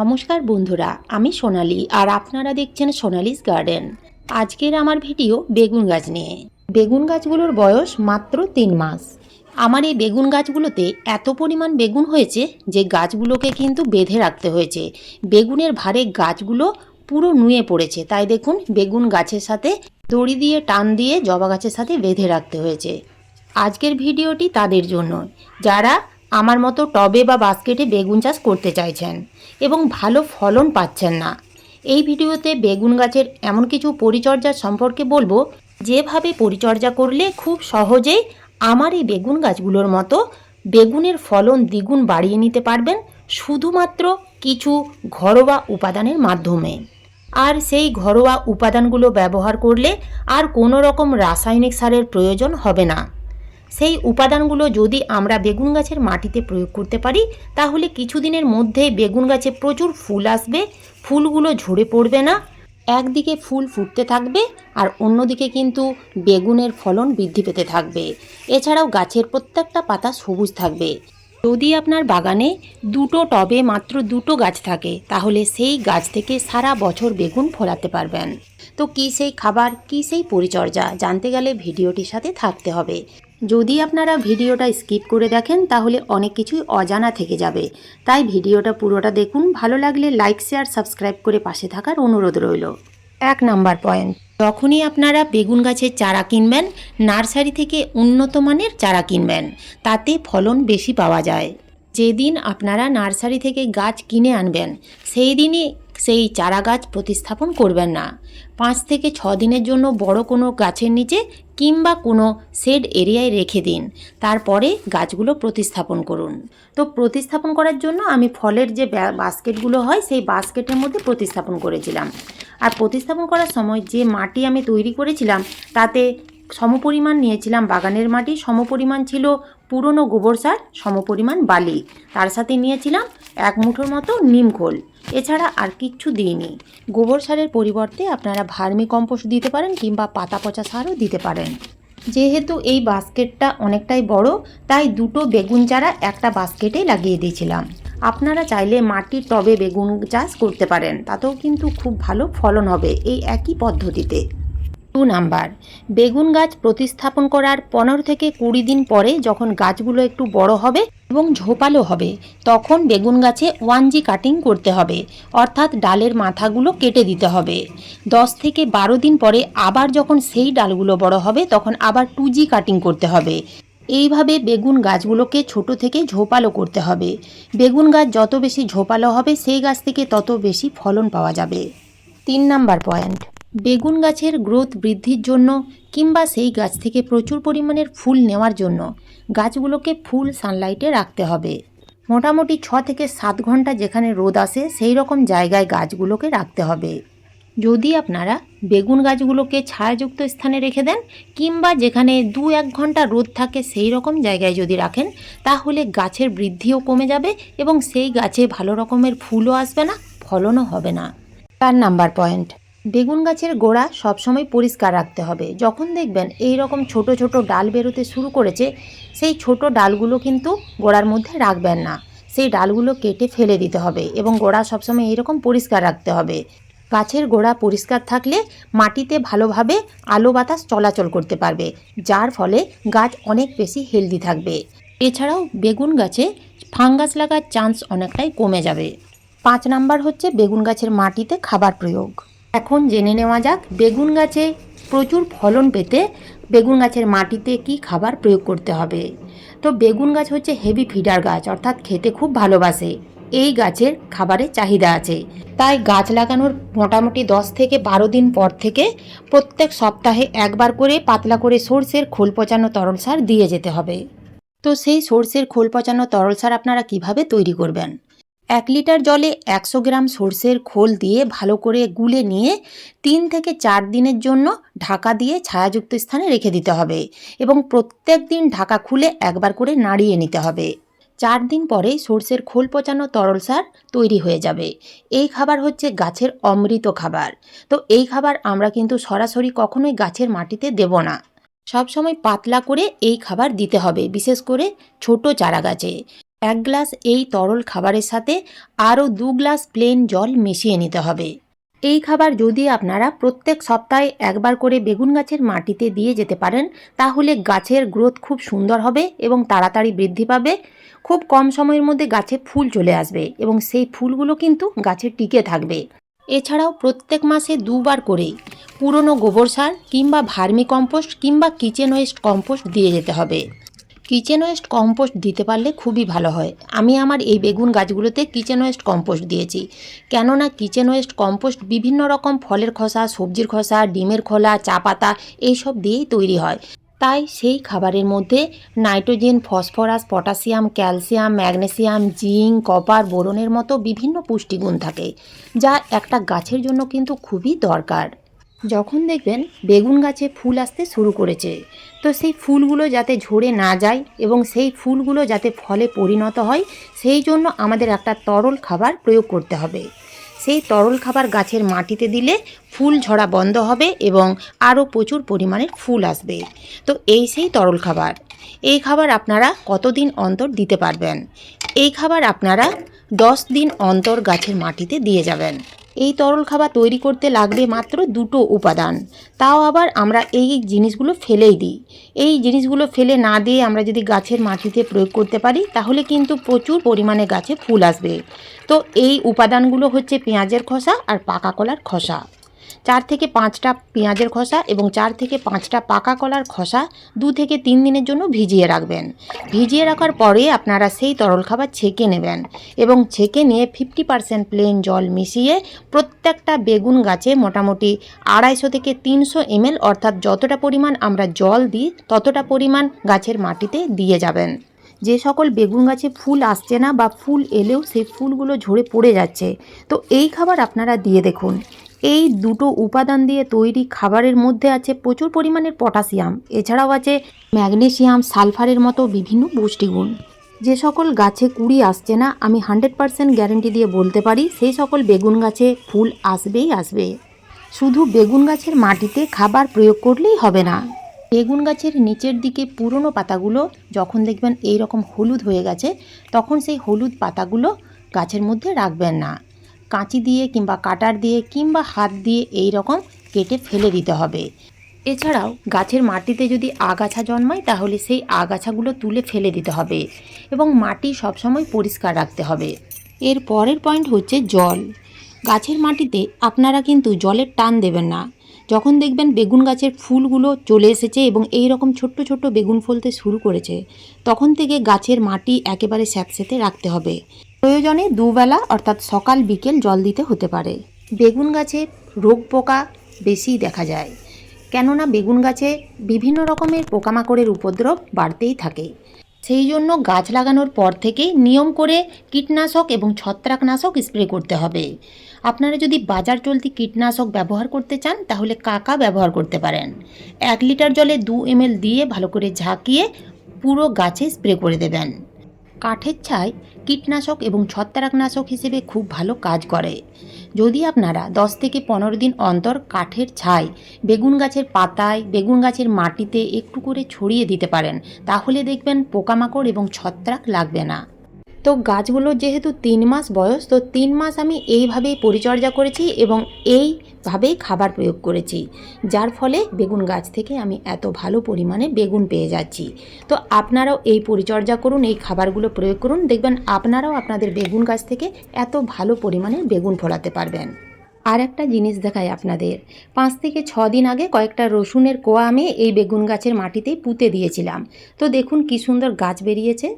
নমস্কার বন্ধুরা, আমি সোনালি আর আপনারা দেখছেন সোনালিস গার্ডেন। আজকের আমার ভিডিও বেগুন গাছ নিয়ে। বেগুন গাছগুলোর বয়স মাত্র তিন মাস। আমার এই বেগুন গাছগুলোতে এত পরিমাণ বেগুন হয়েছে যে গাছগুলোকে কিন্তু বেঁধে রাখতে হয়েছে। বেগুনের ভারে গাছগুলো পুরো নুয়ে পড়েছে। তাই দেখুন, বেগুন গাছের সাথে দড়ি দিয়ে, টান দিয়ে, জবা গাছের সাথে বেঁধে রাখতে হয়েছে। আজকের ভিডিওটি তাদের জন্য। যারা আমার মতো টবে বা বাস্কেটে বেগুন চাষ করতে চাইছেন এবং ভালো ফলন পাচ্ছেন না। এই ভিডিওতে বেগুন গাছের এমন কিছু পরিচর্যা সম্পর্কে বলব, যেভাবে পরিচর্যা করলে খুব সহজেই আমার এই বেগুন গাছগুলোর মতো বেগুনের ফলন দ্বিগুণ বাড়িয়ে নিতে পারবেন শুধুমাত্র কিছু ঘরোয়া উপাদানের মাধ্যমে। আর সেই ঘরোয়া উপাদানগুলো ব্যবহার করলে আর কোনো রকম রাসায়নিক সারের প্রয়োজন হবে না। সেই উপাদানগুলো যদি আমরা বেগুন গাছের মাটিতে প্রয়োগ করতে পারি, তাহলে কিছুদিনের মধ্যে বেগুন গাছে প্রচুর ফুল আসবে, ফুলগুলো ঝরে পড়বে না। একদিকে ফুল ফুটতে থাকবে আর অন্যদিকে কিন্তু বেগুনের ফলন বৃদ্ধি পেতে থাকবে। এছাড়াও গাছের প্রত্যেকটা পাতা সবুজ থাকবে। যদি আপনার বাগানে দুটো টবে মাত্র দুটো গাছ থাকে, তাহলে সেই গাছ থেকে সারা বছর বেগুন ফলাতে পারবেন। তো কী সেই খাবার, কী সেই পরিচর্যা, জানতে গেলে ভিডিওটির সাথে থাকতে হবে। যদি আপনারা ভিডিওটা স্কিপ করে দেখেন, তাহলে অনেক কিছুই অজানা থেকে যাবে। তাই ভিডিওটা পুরোটা দেখুন। ভালো লাগলে লাইক, শেয়ার, সাবস্ক্রাইব করে পাশে থাকার অনুরোধ রইল। এক নাম্বার পয়েন্ট। যখনই আপনারা বেগুন গাছের চারা কিনবেন, নার্সারি থেকে উন্নত মানের চারা কিনবেন, তাতে ফলন বেশি পাওয়া যায়। যেদিন আপনারা নার্সারি থেকে গাছ কিনে আনবেন, সেই দিনই সেই চারা গাছ প্রতিস্থাপন করবেন না। পাঁচ থেকে ছ দিনের জন্য বড় কোনো গাছের নিচে কিংবা কোনো শেড এরিয়ায় রেখে দিন। তারপরে গাছগুলো প্রতিস্থাপন করুন। তো প্রতিস্থাপন করার জন্য আমি ফলের যে বাস্কেটগুলো হয়, সেই বাস্কেটের মধ্যে প্রতিস্থাপন করেছিলাম। আর প্রতিস্থাপন করার সময় যে মাটি আমি তৈরি করেছিলাম, তাতে সমপরিমাণ নিয়েছিলাম। বাগানের মাটি সমপরিমাণ ছিল পুরনো গোবর সার, সমপরিমাণ বালি। তার সাথে নিয়েছিলাম এক মুঠোর মতো নিমখোল এছাড়া আর কিচ্ছু দিইনি। গোবর সারের পরিবর্তে আপনারা ভার্মি কম্পোস্ট দিতে পারেন কিংবা পাতা পচা সারও দিতে পারেন। যেহেতু এই বাস্কেটটা অনেকটাই বড়, তাই দুটো বেগুন চারা একটা বাস্কেটে লাগিয়ে দিয়েছিলাম। আপনারা চাইলে মাটির টবে বেগুন চাষ করতে পারেন, তাতেও কিন্তু খুব ভালো ফলন হবে এই একই পদ্ধতিতে। Two number. বেগুন গাছ প্রতিস্থাপন করার পনেরো থেকে কুড়ি দিন পরে যখন গাছগুলো একটু বড় হবে এবং ঝোপালো হবে, তখন বেগুন গাছে ওয়ান জি কাটিং করতে হবে, অর্থাৎ ডালের মাথাগুলো কেটে দিতে হবে। দশ থেকে বারো দিন পরে আবার যখন সেই ডালগুলো বড় হবে, তখন আবার টু জি কাটিং করতে হবে। এইভাবে বেগুন গাছগুলোকে ছোট থেকে ঝোপালো করতে হবে। বেগুন গাছ যত বেশি ঝোপালো হবে, সেই গাছ থেকে তত বেশি ফলন পাওয়া যাবে। তিন নাম্বার পয়েন্ট। বেগুন গাছের গ্রোথ বৃদ্ধির জন্য কিংবা সেই গাছ থেকে প্রচুর পরিমাণের ফুল নেওয়ার জন্য গাছগুলোকে ফুল সানলাইটে রাখতে হবে। মোটামুটি ছ থেকে সাত ঘণ্টা যেখানে রোদ আসে, সেই রকম জায়গায় গাছগুলোকে রাখতে হবে। যদি আপনারা বেগুন গাছগুলোকে ছায়াযুক্ত স্থানে রেখে দেন কিংবা যেখানে দু এক ঘণ্টা রোদ থাকে, সেই রকম জায়গায় যদি রাখেন, তাহলে গাছের বৃদ্ধিও কমে যাবে এবং সেই গাছে ভালো রকমের ফুলও আসবে না, ফলনও হবে না। চার নাম্বার পয়েন্ট। বেগুন গাছের গোড়া সবসময় পরিষ্কার রাখতে হবে। যখন দেখবেন এই রকম ছোট ছোট ডাল বেরোতে শুরু করেছে, সেই ছোট ডালগুলো কিন্তু গোড়ার মধ্যে রাখবেন না। সেই ডালগুলো কেটে ফেলে দিতে হবে এবং গোড়া সবসময় এইরকম পরিষ্কার রাখতে হবে। গাছের গোড়া পরিষ্কার থাকলে মাটিতে ভালোভাবে আলো বাতাস চলাচল করতে পারবে, যার ফলে গাছ অনেক বেশি হেলদি থাকবে। এছাড়াও বেগুন গাছে ফাঙ্গাস লাগার চান্স অনেকটাই কমে যাবে। পাঁচ নাম্বার হচ্ছে বেগুন গাছের মাটিতে খাবার প্রয়োগ। এখন জেনে নেওয়া যাক, বেগুন গাছে প্রচুর ফলন পেতে বেগুন গাছের মাটিতে কি খাবার প্রয়োগ করতে হবে। তো বেগুন গাছ হচ্ছে হেভি ফিডার গাছ, অর্থাৎ খেতে খুব ভালোবাসে। এই গাছের খাবারের চাহিদা আছে। তাই গাছ লাগানোর মোটামুটি দশ থেকে বারো দিন পর থেকে প্রত্যেক সপ্তাহে একবার করে পাতলা করে সর্ষের খোল পচানো তরল সার দিয়ে যেতে হবে। তো সেই সর্ষের খোল পচানো তরল সার আপনারা কীভাবে তৈরি করবেন? এক লিটার জলে একশো গ্রাম সর্ষের খোল দিয়ে ভালো করে গুলে নিয়ে তিন থেকে চার দিনের জন্য ঢাকা দিয়ে ছায়াযুক্ত স্থানে রেখে দিতে হবে এবং প্রত্যেক দিন ঢাকা খুলে একবার করে নাড়িয়ে নিতে হবে। চার দিন পরে সর্ষের খোল পচানো তরল সার তৈরি হয়ে যাবে। এই খাবার হচ্ছে গাছের অমৃত খাবার। তো এই খাবার আমরা কিন্তু সরাসরি কখনোই গাছের মাটিতে দেব না। সবসময় পাতলা করে এই খাবার দিতে হবে, বিশেষ করে ছোট চারা গাছে এক গ্লাস এই তরল খাবারের সাথে আরও দু গ্লাস প্লেন জল মিশিয়ে নিতে হবে। এই খাবার যদি আপনারা প্রত্যেক সপ্তাহে একবার করে বেগুন গাছের মাটিতে দিয়ে যেতে পারেন, তাহলে গাছের গ্রোথ খুব সুন্দর হবে এবং তাড়াতাড়ি বৃদ্ধি পাবে। খুব কম সময়ের মধ্যে গাছে ফুল চলে আসবে এবং সেই ফুলগুলো কিন্তু গাছে টিকে থাকবে। এছাড়াও প্রত্যেক মাসে দুবার করে পুরনো গোবর সার কিংবা ভার্মি কম্পোস্ট কিংবা কিচেন ওয়েস্ট কম্পোস্ট দিয়ে যেতে হবে। কিচেন ওয়েস্ট কম্পোস্ট দিতে পারলে খুবই ভালো হয়। আমি আমার এই বেগুন গাছগুলোতে কিচেন ওয়েস্ট কম্পোস্ট দিয়েছি। কেননা কিচেন ওয়েস্ট কম্পোস্ট বিভিন্ন রকম ফলের খোসা, সবজির খোসা, ডিমের খোলা, চা পাতা এইসব দিয়েই তৈরি হয়। তাই সেই খাবারের মধ্যে nitrogen, phosphorus, potassium, calcium, magnesium, zinc, copper, বোরনের মতো বিভিন্ন পুষ্টিগুণ থাকে, যা একটা গাছের জন্য কিন্তু খুবই দরকার। যখন দেখবেন বেগুন গাছে ফুল আসতে শুরু করেছে, তো সেই ফুলগুলো যাতে ঝরে না যায় এবং সেই ফুলগুলো যাতে ফলে পরিণত হয়, সেই জন্য আমাদের একটা তরল খাবার প্রয়োগ করতে হবে। সেই তরল খাবার গাছের মাটিতে দিলে ফুল ঝরা বন্ধ হবে এবং আরও প্রচুর পরিমাণে ফুল আসবে। তো এই সেই তরল খাবার। এই খাবার আপনারা কতদিন অন্তর দিতে পারবেন? এই খাবার আপনারা দশ দিন অন্তর গাছের মাটিতে দিয়ে যাবেন। এই তরল খাবার তৈরি করতে লাগবে মাত্র দুটো উপাদান। তাও আবার আমরা এই জিনিসগুলো ফেলেই দিই। এই জিনিসগুলো ফেলে না দিয়ে আমরা যদি গাছের মাটিতে প্রয়োগ করতে পারি, তাহলে কিন্তু প্রচুর পরিমাণে গাছে ফুল আসবে। তো এই উপাদানগুলো হচ্ছে পেঁয়াজের খোসা আর পাকা কলার খোসা। চার থেকে পাঁচটা পেঁয়াজের খোসা এবং চার থেকে পাঁচটা পাকা কলার খোসা দু থেকে তিন দিনের জন্য ভিজিয়ে রাখবেন। ভিজিয়ে রাখার পরে আপনারা সেই তরল খাবার ছেঁকে নেবেন এবং ছেঁকে নিয়ে ফিফটি পারসেন্ট প্লেন জল মিশিয়ে প্রত্যেকটা বেগুন গাছে মোটামুটি আড়াইশো থেকে তিনশো এমএল অর্থাৎ যতটা পরিমাণ আমরা জল দিই, ততটা পরিমাণ গাছের মাটিতে দিয়ে যাবেন। যে সকল বেগুন গাছে ফুল আসছে না বা ফুল এলেও সেই ফুলগুলো ঝরে পড়ে যাচ্ছে। তো এই খাবার আপনারা দিয়ে দেখুন। এই দুটো উপাদান দিয়ে তৈরি খাবারের মধ্যে আছে প্রচুর পরিমাণের পটাশিয়াম। এছাড়াও আছে ম্যাগনেসিয়াম, সালফারের মতো বিভিন্ন পুষ্টিগুণ। যে সকল গাছে কুড়ি আসছে না, আমি হান্ড্রেড পারসেন্ট গ্যারেন্টি দিয়ে বলতে পারি, সেই সকল বেগুন গাছে ফুল আসবেই আসবে। শুধু বেগুন গাছের মাটিতে খাবার প্রয়োগ করলেই হবে না। বেগুন গাছের নিচের দিকে পুরনো পাতাগুলো যখন দেখবেন এই রকম হলুদ হয়ে গেছে, তখন সেই হলুদ পাতাগুলো গাছের মধ্যে রাখবেন না। কাঁচি দিয়ে কিংবা কাটার দিয়ে কিংবা হাত দিয়ে এই রকম কেটে ফেলে দিতে হবে। এছাড়াও গাছের মাটিতে যদি আগাছা জন্মায়, তাহলে সেই আগাছাগুলো তুলে ফেলে দিতে হবে এবং মাটি সবসময় পরিষ্কার রাখতে হবে। এর পরের পয়েন্ট হচ্ছে জল। গাছের মাটিতে আপনারা কিন্তু জলের টান দেবেন না। যখন দেখবেন বেগুন গাছের ফুলগুলো চলে এসেছে এবং এই রকম ছোট্ট ছোট্ট বেগুন ফলতে শুরু করেছে, তখন থেকে গাছের মাটি একেবারে স্যাঁতসেঁতে রাখতে হবে। প্রয়োজনে দুবেলা, অর্থাৎ সকাল, বিকেল জল দিতে হতে পারে। বেগুন গাছে রোগ পোকা বেশি দেখা যায়। কেননা বেগুন গাছে বিভিন্ন রকমের পোকামাকড়ের উপদ্রব বাড়তেই থাকে। সেই জন্য গাছ লাগানোর পর থেকেই নিয়ম করে কীটনাশক এবং ছত্রাকনাশক স্প্রে করতে হবে। আপনারা যদি বাজার চলতি কীটনাশক ব্যবহার করতে চান, তাহলে কাকা ব্যবহার করতে পারেন। এক লিটার জলে দু এমএল দিয়ে ভালো করে ঝাঁকিয়ে পুরো গাছে স্প্রে করে দেবেন। কাঠের ছাই কীটনাশক এবং ছত্রাকনাশক হিসেবে খুব ভালো কাজ করে। যদি আপনারা দশ থেকে পনেরো দিন অন্তর কাঠের ছাই, বেগুন গাছের পাতায়, বেগুন গাছের মাটিতে একটু করে ছড়িয়ে দিতে পারেন, তাহলে দেখবেন পোকামাকড় এবং ছত্রাক লাগবে না। তো গাছগুলোর যেহেতু তিন মাস বয়স, তো তিন মাস আমি এইভাবেই পরিচর্যা করেছি এবং এইভাবেই খাবার প্রয়োগ করেছি, যার ফলে বেগুন গাছ থেকে আমি এত ভালো পরিমাণে বেগুন পেয়ে যাচ্ছি। তো আপনারাও এই পরিচর্যা করুন, এই খাবারগুলো প্রয়োগ করুন, দেখবেন আপনারাও আপনাদের বেগুন গাছ থেকে এত ভালো পরিমাণে বেগুন ফলাতে পারবেন। আর একটা জিনিস দেখাই আপনাদের, পাঁচ থেকে ছ দিন আগে কয়েকটা রসুনের কোয়া আমি এই বেগুন গাছের মাটিতেই পুঁতে দিয়েছিলাম। তো দেখুন কি সুন্দর গাছ বেরিয়েছে।